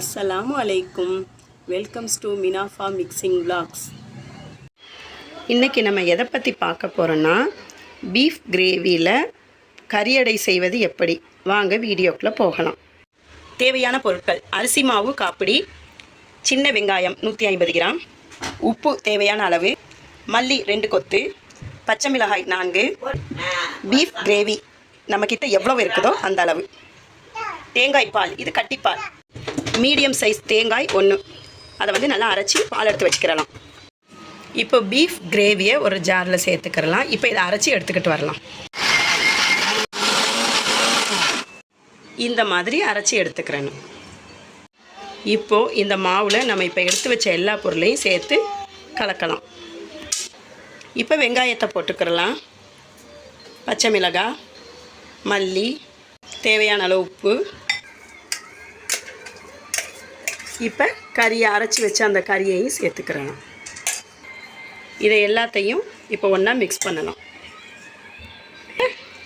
அஸ்ஸலாமு அலைக்கும் welcomes to Minafa mixing vlogs. இன்றைக்கி நம்ம எதை பற்றி பார்க்க போகிறோன்னா பீஃப் கிரேவியில் கரியடை செய்வது எப்படி? வாங்க வீடியோக்குள்ளே போகலாம். தேவையான பொருட்கள். அரிசி மாவு காப்பிடி சின்ன வெங்காயம் நூற்றி ஐம்பது கிராம். உப்பு தேவையான அளவு. மல்லி ரெண்டு கொத்து. பச்சை மிளகாய் நான்கு. பீஃப் கிரேவி நம்மக்கிட்ட எவ்வளோ இருக்குதோ அந்த அளவு. தேங்காய் பால் இது கட்டிப்பால். மீடியம் சைஸ் தேங்காய் ஒன்று அதை வந்து நல்லா அரைச்சி பால் எடுத்து வச்சுக்கிறலாம். இப்போ பீஃப் கிரேவியை ஒரு ஜாரில் சேர்த்துக்கிறலாம். இப்போ இதை அரைச்சி எடுத்துக்கிட்டு வரலாம். இந்த மாதிரி அரைச்சி எடுத்துக்கிறேன். இப்போது இந்த மாவில் நம்ம இப்போ எடுத்து வச்ச எல்லா பொருளையும் சேர்த்து கலக்கலாம். இப்போ வெங்காயத்தை போட்டுக்கிறலாம். பச்சை மிளகாய் மல்லி தேவையான அளவு உப்பு இப்போ கறியை அரைச்சி வச்ச அந்த கறியையும் சேர்த்துக்கிறேன் இதை எல்லாத்தையும் இப்போ ஒன்றா மிக்ஸ் பண்ணணும்.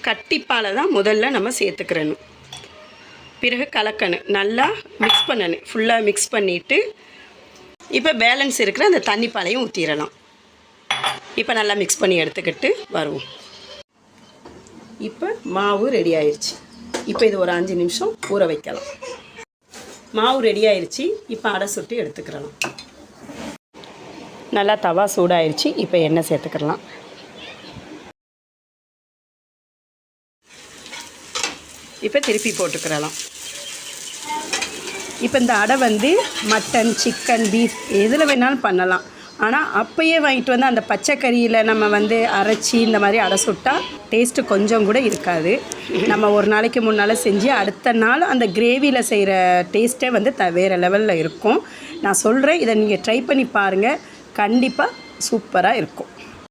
கட்டிப்பாலை தான் முதல்ல நம்ம சேர்த்துக்கிறணும். பிறகு கலக்கணும். நல்லா மிக்ஸ் பண்ணணும். ஃபுல்லாக மிக்ஸ் பண்ணிவிட்டு இப்போ பேலன்ஸ் இருக்கிற அந்த தண்ணி பாலையும் ஊற்றிடலாம் இப்போ நல்லா மிக்ஸ் பண்ணி எடுத்துக்கிட்டு வருவோம். இப்போ மாவு ரெடி ஆயிடுச்சு இப்போ இது ஒரு அஞ்சு நிமிஷம் ஊற வைக்கலாம். மாவு ரெடி ஆயிடுச்சு இப்போ அடை சுட்டு எடுத்துக்கிறலாம். நல்லா தவா சூடாயிருச்சு. இப்போ எண்ணெய் சேர்த்துக்கிறலாம் இப்போ திருப்பி போட்டுக்கிறலாம். இப்போ இந்த அடை வந்து மட்டன் சிக்கன் பீஃப் எதில் வேணாலும் பண்ணலாம். ஆனால் அப்போயே வாங்கிட்டு வந்து அந்த பச்சைக்கறியில் நம்ம வந்து அரைச்சி இந்த மாதிரி அடை சுட்டால் டேஸ்ட்டு கொஞ்சம் கூட இருக்காது. நம்ம ஒரு நாளைக்கு முன்னால் செஞ்சு அடுத்த நாள் அந்த கிரேவியில் செய்கிற டேஸ்ட்டே வந்து த வேறு லெவலில் இருக்கும். நான் சொல்கிறேன் இதை நீங்கள் ட்ரை பண்ணி பாருங்கள் கண்டிப்பாக சூப்பராக இருக்கும்.